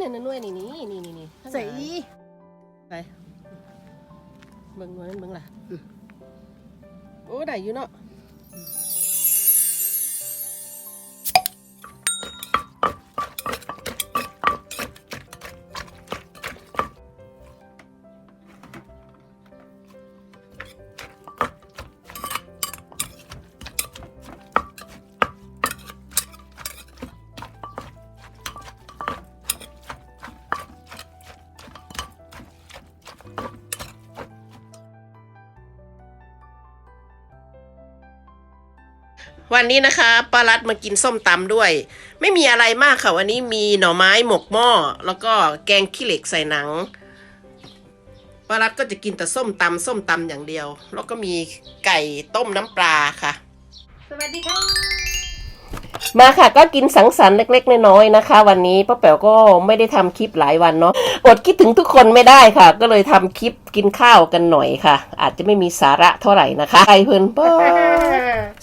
เนี่ยหน่วยนี่นี่นี่นี่นี่ใส่ไปเบิ่งหน่วยนั้นเบิ่งล่ะโอ้ได้อยู่เนาะ วันนี้นะคะป้ารัดมากินส้มตำด้วย ไม่มีอะไรมากค่ะ วันนี้มีหน่อไม้หมกหม้อ แล้วก็แกงขี้เหล็กใส่หนังป้ารัดก็จะกินแต่ส้มตำส้มตำอย่างเดียว แล้วก็มีไก่ต้มน้ำปลาค่ะ สวัสดีค่ะ มาค่ะก็กินสังสรรค์เล็กๆน้อยๆนะคะ วันนี้ป้าแป๋วก็ไม่ได้ทำคลิปหลายวันเนาะอดคิดถึงทุกคนไม่ได้ค่ะ ก็เลยทำคลิปกินข้าวกันหน่อยค่ะ อาจจะไม่มีสาระเท่าไหร่นะคะไก่เพิ่นป้า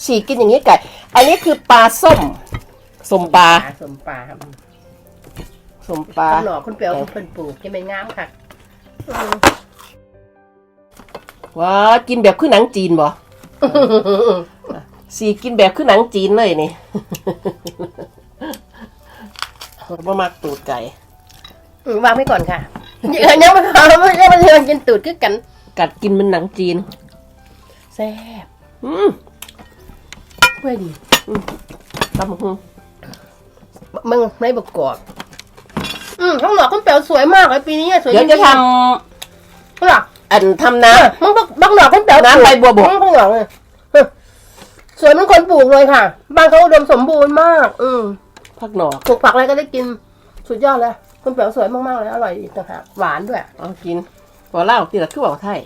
ฉีกกินอย่างนี้ไก่ อันนี้คือปลาส้มส้มปลาสมปลาครับส้มปลาข้างหนอกคุณเปียวคุณเพิ่นปลูกจะเป็นงามค่ะว้ากินแบบคือหนังจีนบ่ สีกินแบบคือหนังจีนเลยนี่บ่มักตูดไก่อืมวางไว้ก่อนค่ะเดี๋ยวยังไม่พอไม่ใช่มันเรื่องกินตูดคือกัน กัดกินเป็นหนังจีนแซ่บอืมเพื่อดีตำบักหุ่งมึงไม่บกกอกอืมข้างหนอกคุณเปียวสวยมากเลยปีนี้อะสวยเดี๋ยวจะทเพื่อำอันทำน้มึงบักบักหนอกคุณเปียวน้ำใบบัวบกอืมข้างหนอกเลย สวยเหมันคนปลูกเลยค่ะ บ้านเขาอุดมสมบูรณ์มาก อืมำผักหนอกปลูกผักอะไรก็ได้กิน สุดยอดเลยคุณเปียวสวยมากๆเลย อร่อยอีกต่างหากหวานด้วย เอากินบ่เล่าตีละคือบ่ไทย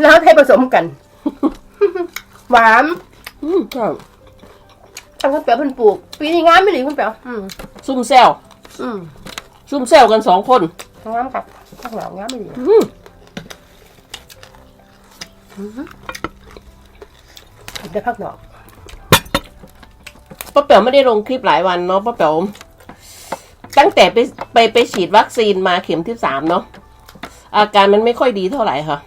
แล้วให้ผสมกัน หวานอืมครับทางคุณเปียวเพิ่นปลูก ปีนี้งามไม่หลีคุณเปียวอืมซุ่มแซวอืมซุ่มแซวกันสองคน งามครับข้างหลังงามไม่หลีอืม ได้พักหนอกป้าแป๋วไม่ได้ลงคลิปหลายวันเนาะป้าแป๋วตั้งแต่ไปไปไปฉีดวัคซีนมาเข็มที่สามเนาะอาการมันไม่ค่อยดีเท่าไหร่ค่ะ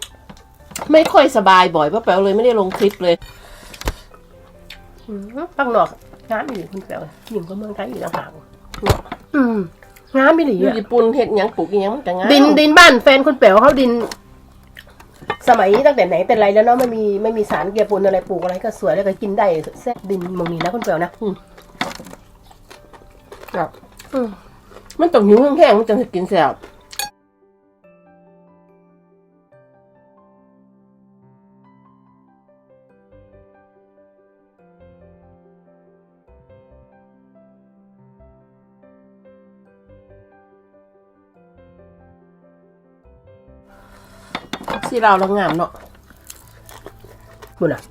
ไม่ค่อยสบายบ่อยป้าแป๋วเลยไม่ได้ลงคลิปเลยอืมพักหนอกงามไม่หลีคุณเปียวยิ่งกว่าเมืองไทยอีกต่างหากอืมงามไม่หลีอยู่อะญี่ปุ่นเห็ดหยังปลูกอิหยังมันก็งามดินดินบ้านแฟนคุณเปียวเขาดิน สมัยตั้งแต่ไหนแต่ไรแล้วเนาะไม่มีไม่มีสารเกลือปนอะไรปลูกอะไรก็สวยแล้วก็กินได้แซ่บดินเมองนี้นะคุณเปียวนะครับอืมมันต้องหิวแห้งๆมันจะกินแซ่บ สิเราเรางามเนาะบุญอะ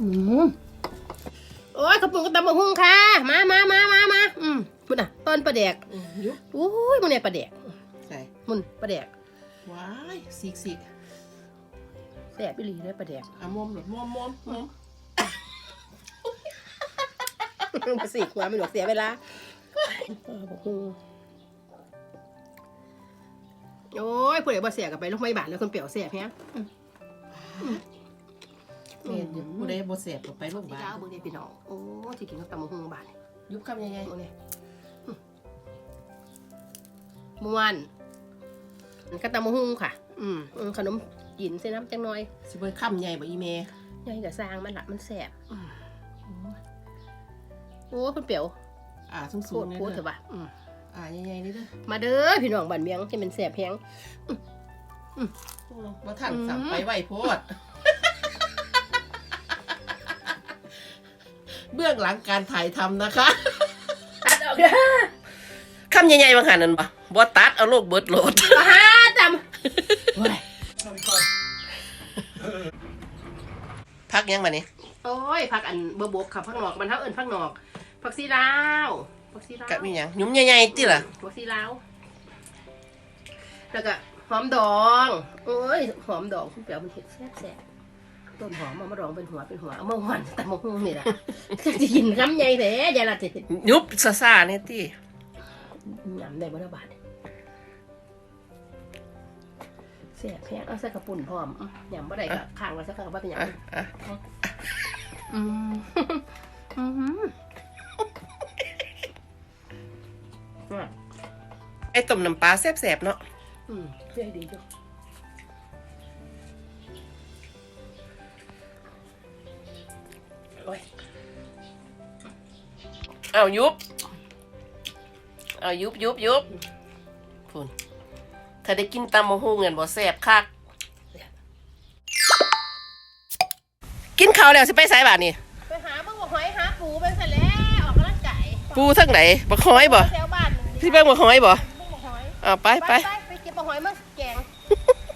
อืมโอ้ยกระปุกกระตำมะฮุ่งค่ะ มามามามามาอืมบุญอะต้นปลาแดกยุบอุ้ยมันเนี่ยปลาแดกใส่มุนปลาแดกว้ายสีกสีกแซ่บอีหลีเลยปลาแดกอะมอมหลดมอมมอมมอม มาสิกว่าไม่หลอกเสียเวลาเออบอกฮู้โอ้ยผู้ใดบ่เสียกับไปโรงพยาบาลแล้วคนเปรียวเสียเพียงเมียนอยู่ผู้ใดบ่เสียบก็ไปโรงพยาพี่บาดาวลเบิ่งได้พี่น้องโอ้ที่กินกับตำมะฮุ่งบาดนี่ยุบคำยังไงเบิ่งนี่อืมม่วนกับตำมะฮุ่งค่ะอืมอืมขนมกินใส่น้ำจังหน่อยสิเบิ่งคำใหญ่บ่อีเมยังจะสร้างมันละมันแสบอืม โอ้ยคนเปรียวอ่าสูงโคสูงตรเลยโคตรเถเด้ออะวะอืมอ่าใหญ่ๆนี่เด้อมาเด้อพี่น้องบ้านเมียงที่มันแสบแพง โอ้บ่ทันสั่งอืมไปไหวโพด เบื้องหลังการถ่ายทำนะคะ ตัดออกเด้อคำใหญ่ๆบางหันนั่นบ่บ่ตัดเอาโลกเบิดโหลด มาหาจำโอ้ยพักยังมานี่โอ้ยผักอันเบอร์บกค่ะผักหนอกมันเท่าเอิญผักหนอก ผักซีลาวผักซีลาวกับมีหยังหยุ้มใหญ่ๆติล่ะผักซีลาวแล้วก็หอมดองโอ้ยหอมดองคุณแป๋วมันเห็ดแซ่บแซ่บต้นหอมเอามาดองเป็นหัวเป็นหัวเอามาหวานแต่มะฮุ่งนี่แหละจะกินคำใหญ่แท้ยายละจะยุบซาซาเนี่ยที่ยำได้บ่ละบาทแซ่บแห้งเอาใส่กระปุ่นพร้อมอื้อยำบ่ได้ก็ข้างไว้สักครั้งว่าเป็นหยังอะอะอืมอืม ไอ้ต้มน้ำปลาแซ่บๆเนาะอืมเพื่อให้ดีจ้ะโอ้ยเอายุบ เอายุบยุบยุบคุณถ้าได้กินตำมะฮุ่งเงินบ่แซ่บคักกินข้าวแล้วสิไปไสบาดนี่ไปหาเบิ่งบ่หอยหาปูไปเสร็จแล้วออกกำลังกายปูทั้งไหนบักหอยบ่แถวบ้าน ที่เบิ่งบักหอยบ่เบิ่งบ่หอยเอาไปไปไปไปเก็บบ่หอยมาแกง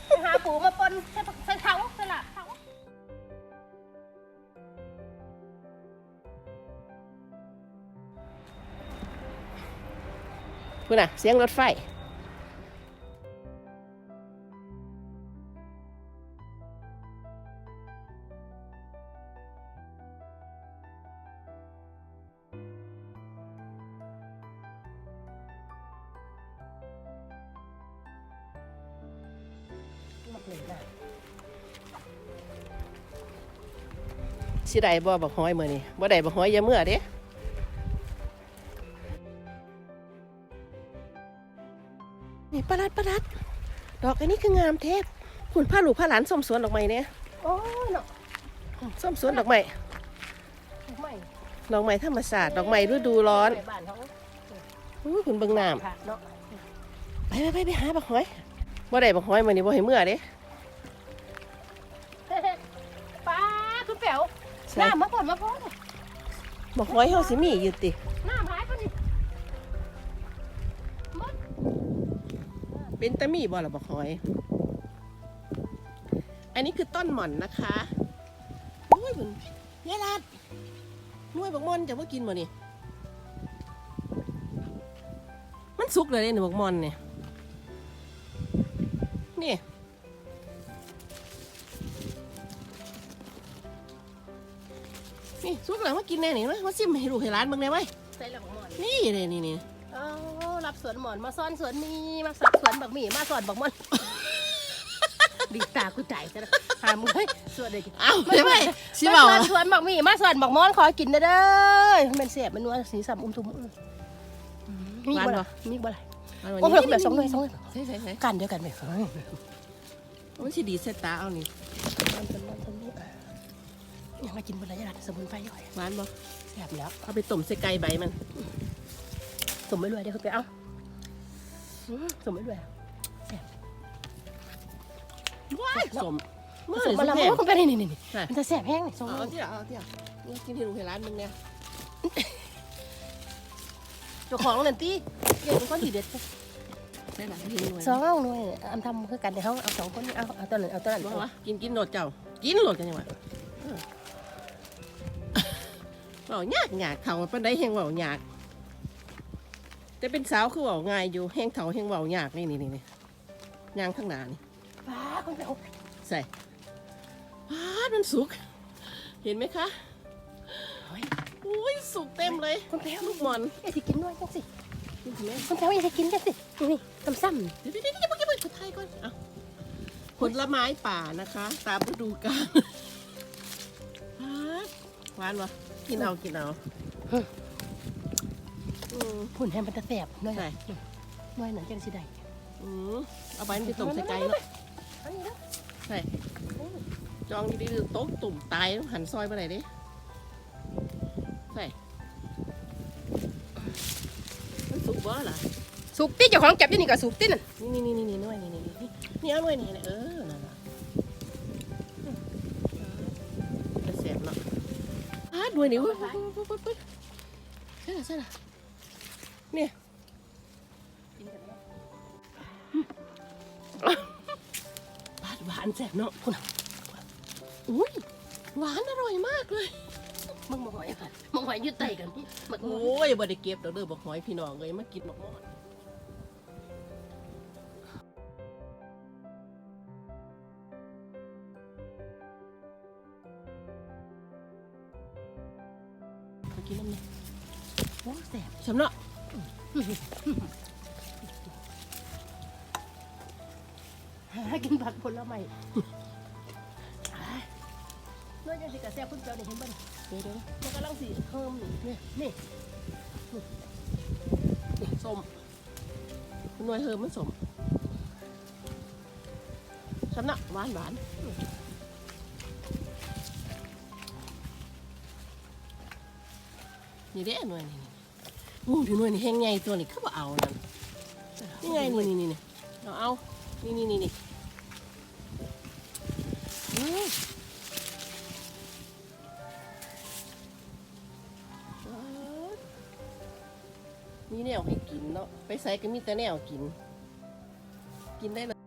ไปหาปูมาปนใส่ใส่เท้าใส่ละเท้าพูดน่ะ เสียงรถไฟ ได้บ่บักหอยมื้อนี้บ่ได้บักหอยอย่าเมื่อเด้นี่ปลารัดปลารัดดอกอันนี้คืองามเทพคุณผ้าลูกผ้าหลานส้มสวนดอกไม้เนี่ยโอ้ยเนาะส้มสวนดอกไม้ไม่ดอกไม้ธรรมศาสตร์ดอกไม้ฤดูร้อนไปบ้านเขาอู้คุณเบิ่งน้ผักเนาะำไปไปไปไปหาบักหอยบ่ได้บักหอยมื้อนี้บ่ให้เมื่อเด้ ใส่น้ำมาก่อนมาพอเลยบักหอยเฮาสิมีอยู่ติน้ำหายไปนี่มดเป็นตะมีบ่ล่ะบักหอย อันนี้คือต้นหม่อนนะคะโอ้ยบุญยายรัดหน่วยบักม่อนจะว่ากินบ่นี่มันสุกเลยเนี่ยบักม่อนเนี่ยนี่ นี่สุกแล้วมากินแน่นี่ไหมมาซิมให้ลูกให้ร้านเบิ่งได้ไหมใส่ละบักหมอนนี่เลยนี่นี่เอารับสวนหมอนมาซ่อนสวนมีมาสับสวนบักหมี่มาสอนบักหมอนดีตากูใจซะนะหามเลยสวนเลยเอ้าได้ไหมชิมาเบาสอนสวนบักหมี่มาสอนบักหมอนขอกินเด้อเด้อมันเสียบมันนัวสีสัมอุ้มทุ่มอืมมีบ่ล่ะมีบ่ล่ะโอ้โหแบบสองหน่วยสองหน่วยใช่ใช่ใช่กันเดียวกันไหมเฮ้ยมันสิดีเสตตาเอานี่มันเป็นมันเป็นนี่ ยังมากินบนระยะสมุนไพรย่อยหวานบ่แซ่บแล้ว เอาไปต้มใส่ไก่ใบมันสมไม่รวยเดี๋ยวเขาไปเอาอืมสมไม่รวยว้ายสมเมื่อสไหมร่มาสิแล้วแพงมันเป็นนี่นี่นี่ใช่มันจะแซ่บแห้งนี่สมเอาที่ละเอาที่ละนี่กินที่โรงพยาบาลมึงเนี่ยเจ้าของนั่นตีเก่งคนดีเด็ดใช่ละที่หน่วยสองเอาหน่วยอำทำคือกันในห้องเอาสองคนเอาเอาตัวนั้นเอาตัวนั้นว่าวะกินกินโดดเจ้า กินโดดกันยังวะ เออเบายากยากเถ่าปันไดแหงเบายากแต่เป็นสาวคือเบาง่ายอยู่แหงเถ่าแหงเบายากนี่นี่นี่นี่ยางข้างหน้านี่ป้าคนไปเอาใส่ว้าดมันสุก เห็นไหมคะเฮ้ยอุ้ยสุกเต็มเลยคนไปเอาลูกหมอนอย่าสิกินด้วยจังสินี่เห็นไหมคนไปเอาอย่าสิกินจังสินี่ซ้ำเดี๋ยวเดี๋ยวเดี๋ยวอย่าเพิ่งอย่าเพิ่งสุดท้ายก่อนเอาผลไม้ป่านะคะ ตามฤดูกาลหวานวะ กินเอากินเอาหุ่นแฮมมันจะแสบหน่อยหน่อยหน่อยหนังแกงสีใดเอาไปมันจะตกใส่ไก่เนาะใช่จองดีๆโต๊ะตุ่มตายหันซอยไปไหนดิใช่มันสุกบ่หรอสุกตี้เจ้าของจับยี่นี่กับสุกตี้นั่นนี่นี่นี่นี่หน่วยนี่นี่นี่เอาหน่วยนี่เออ อะหน่วยนี่เว้ยปุ๊บปุ๊บปุ๊บใช่ละใช่ละเนี่ยหวานหวานแสบเนาะคุณอุ้ยหวานอร่อยมากเลยมึงมาหอยค่ะมึงหอยยืดไตกันมึงโอ้ยบ่ได้เก็บดอกเด้อบอกหอยพี่น้องเลยมากินบอกหมอน กินน้ำเนี่ยโอ้แสบสำเนาะหากินผักผลไม้น้อยจังสิกระแซบคุณเจ้านี่เห็นบ่นี่เดี๋ยวเดี๋ยวมันกำลังสิเพิ่มนี่นี่นี่ส้มหน่วยเฮิมมันสมสำนาะหวานหวาน นี่เด้หน่วยนี่นี่อู้ถือหน่วยนี่แห้งใหญ่ตัวนี่เขาบอกเอานั่นนี่ไงนี่นี่นี่นี่เอาเอานี่นี่นี่นี่อู้ว้าวมีแนวให้กินเนาะไปใส่ก็มีแต่แนวกิน กินได้เลย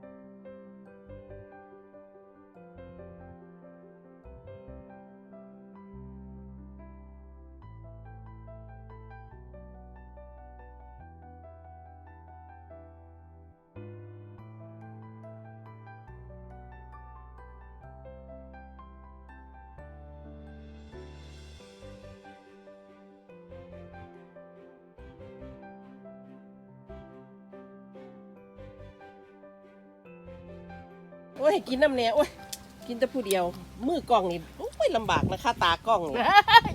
อ้ยกินน้ำแหน่โอ้ยกินแต่ผู้เดียว มือกล้องนี่โอ้ยลำบากนะคะ ตากล้องนี่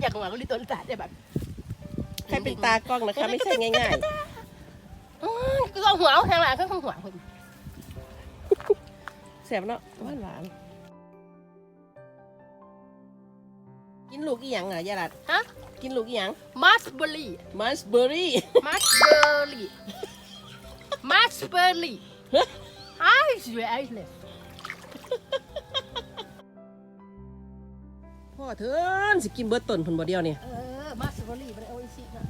อยากหวังลิตนตาได้แบบใครเป็นตากล้องนะคะ ไม่ใช่ง่ายอื้อก็ต้องหัวเอาทางหลังก็ต้องหัวคนๆแสบเนาะหวานหวานกินลูกอีหยังอะยายรัดฮะกินลูกอีหยังมัสเบอร์รี่มัสเบอร์รี่มัสเบอร์รี่มัสเบอร์รี่ไอ้สวยไอ้เลย อเถินสิกินเบิร์ตต้นผลบ่เดียวเนี่ยเออมัสเบอร์รี่มันเอาอีสินะ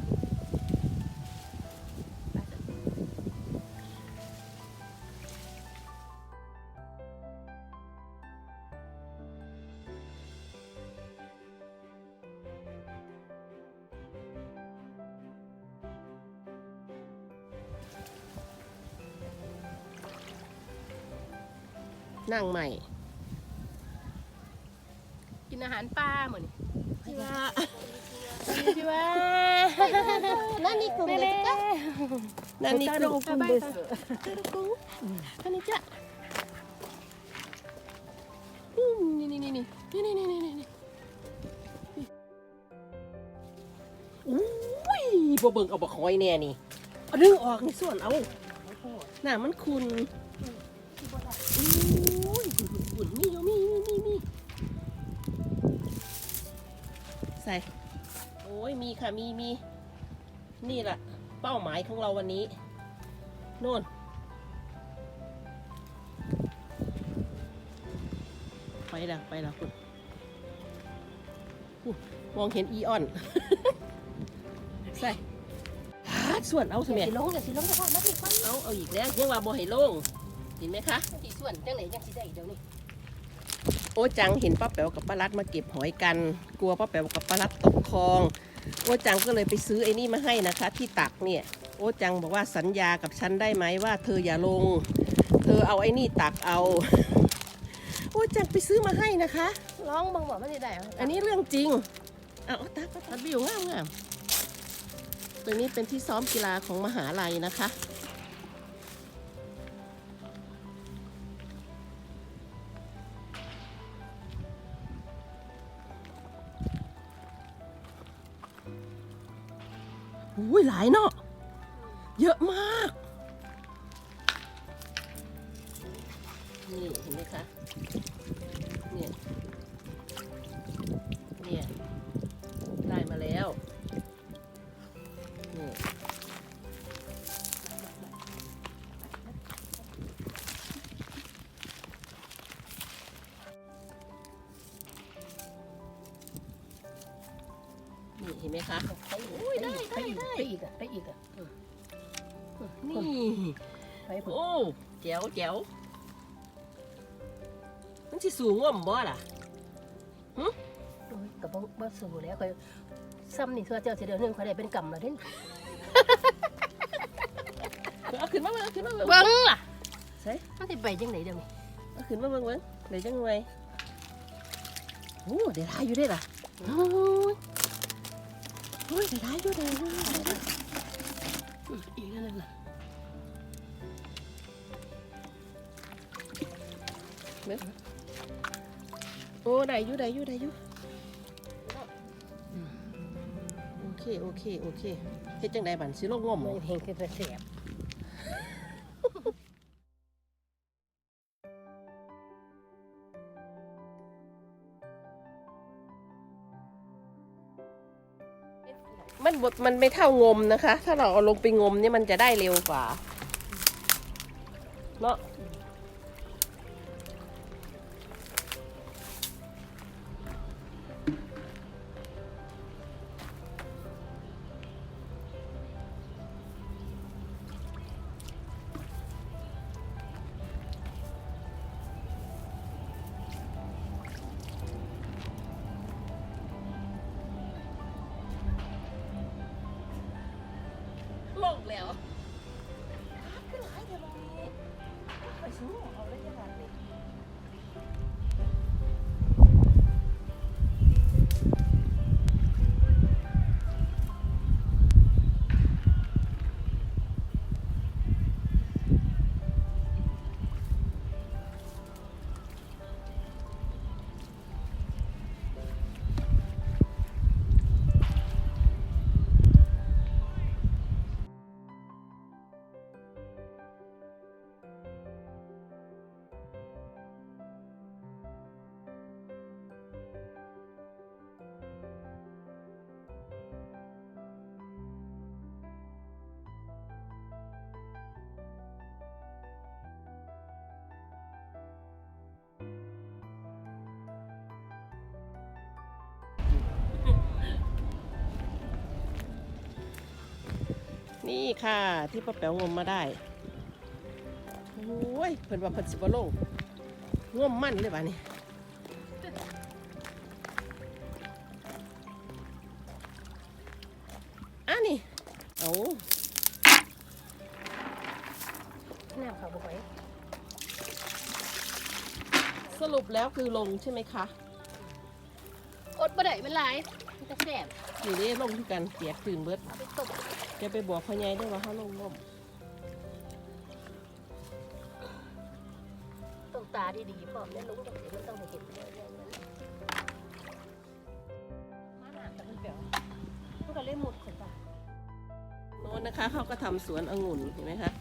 นั่งใหม่กิ นอาหารปลาเหมือนพี่ว่าพี่ว่านั่นนี่กลุ่มเด็กจ้ะนั่นนี่กลุ่มกลุ่มเด็กอันนี้จ้ะอืมนี่นี่นี่นี่นี่นี่นี่นี่นี่อุ้ยบ่เบิ่งเอาบักหอยแน่นี่เอาดึงออกนี่ส่วนเอาหน้ามันคุณอุ้ยหุ่นมีอยู่มีมีมีมี ส่ โอ้ยมีค่ะมีมีนี่แหละเป้าหมายของเราวันนี้โน่นไปแล้วไปแล้วคุณอู้มองเห็นอีออน ใส่ฮาดส่วนเอาสิอย่าแม่สิลงอย่าสิลงจะพอมาสิควันเอาเอาอีกแล้วยังว่าบ่ให้ลงเห็นไหมคะสิส่วนจังไหนยังสิได้เดี๋ยวนี้ โอ้จังเห็นป้าแป๋วกับป้ารัดมาเก็บหอยกัน กลัวป้าแป๋วกับป้ารัดตกคลอง โอ้จังก็เลยไปซื้อไอ้นี่มาให้นะคะ ที่ตักเนี่ย โอ้จังบอกว่าสัญญากับฉันได้ไหมว่า เธออย่าลง เธอเอาไอ้นี่ตักเอา โอ้จังไปซื้อมาให้นะคะ ร้องบังบอกมันสิได้อันนี้เรื่องจริงเอาเอาตักตักบิวงามงามตัวนี้เป็นที่ซ้อมกีฬาของมหาลัยนะคะายเนาะเยอะมาก นี่เห็นไหมคะ อ้แจ๋วแจ๋วมันสิสูงง่วมบ่ล่ะกับบ่บ่สู้แล้วค่อยซ้ำนี่ตัวเจ้าสิเดี๋ยวนึงค่อยได้เป็นกำแล้วเด้เอาขึ้นมาเบิ่งเอาขึ้นมาเบิ่งเบิ่งล่ะใส่มันสิไปจังไหนเดี๋ยวนี้เอาขึ้นมาเบิ่งเบิ่งเดี๋ยวจังไงโอ้เดี๋ยวหลายอยู่ได้ล่ะโอ้ยเฮ้ยได้อยู่ได้อยู่ได้อยู่อืมอีกนั่นน่ะ โอ้ได้อยู่ได้อยู่ได้อยู่โอเคโอเคโอเคเฮ็ดจังไดบันสิลงงมไม่บ่เห็นคือเสียบมันบ่มันไม่เท่างมนะคะ ถ้าเราเอาลงไปงมเนี่ยมันจะได้เร็วกว่าเนาะ แล้ว นี่ค่ะ ที่ป้าแป๋วงมมาได้โอ้ยเพิ่นว่าเพิ่นสิบ่ลงงมมันเลยบ้านี่อะนี่เอาน้ำเขาบ่อยสรุปแล้วคือลงใช่ไหมคะ อดบ่ได้เป็นไรมันจะแสบ อยู่นี่ลงที่กันเปียกตื่นเบิดเอาไปต้มจะไปบอกพ่อใหญ่ด้วยว่าเขาลงงมต้มตาดีๆพร้อมแล้วลุงจังสิมันต้องให้เห็นเลยอย่างนั้นมาหนาแต่มันเปรี้ยวมันก็เลยหมดขนตาโน้นนะคะเขาก็ทำสวนองุ่นเห็นไหมคะ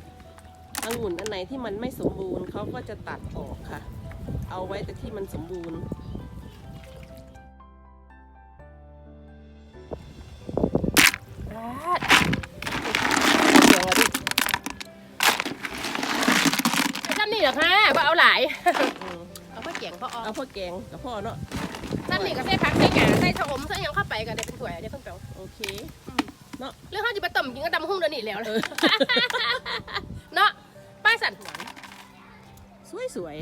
องุ่นอันไหนที่มันไม่สมบูรณ์เขาก็จะตัดออกค่ะ เอาไว้แต่ที่มันสมบูรณ์ เกียงพอออกเอาพ่อแกงกับพ่อเนาะซ้ำนี่ก็ใส่ผักใส่หยาใส่ชะอมใส่หยังเข้าไปก็ได้เป็นถ้วยได้เพิ่นเปรี้ยวโอเคเรื่องเขาจะไปต้มกินก็ตำหุ้งเดี๋ยวนี้แล้วเลยเนาะป้าสันหวนสวยสวย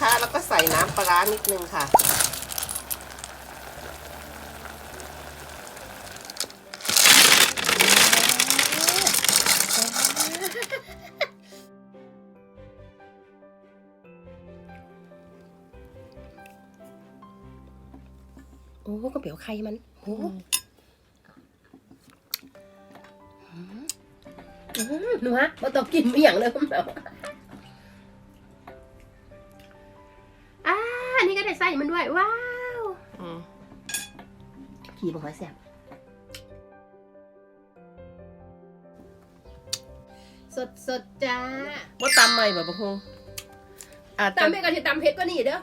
นะคะ แล้วก็ใส่น้ำปลาร้านิดนึงค่ะ โอ้ก็เปียวไข่มันโอ้อืมหนูฮะบ่ต้องกินไม่อย่างเลยคุณเป ขี่บ่ค่อยแซ่บสดสดๆจ้าว่าตำใหม่แบบบางคงอาจจะ ตำให้กันที่ตำเผ็ดกว่านี้เด้อ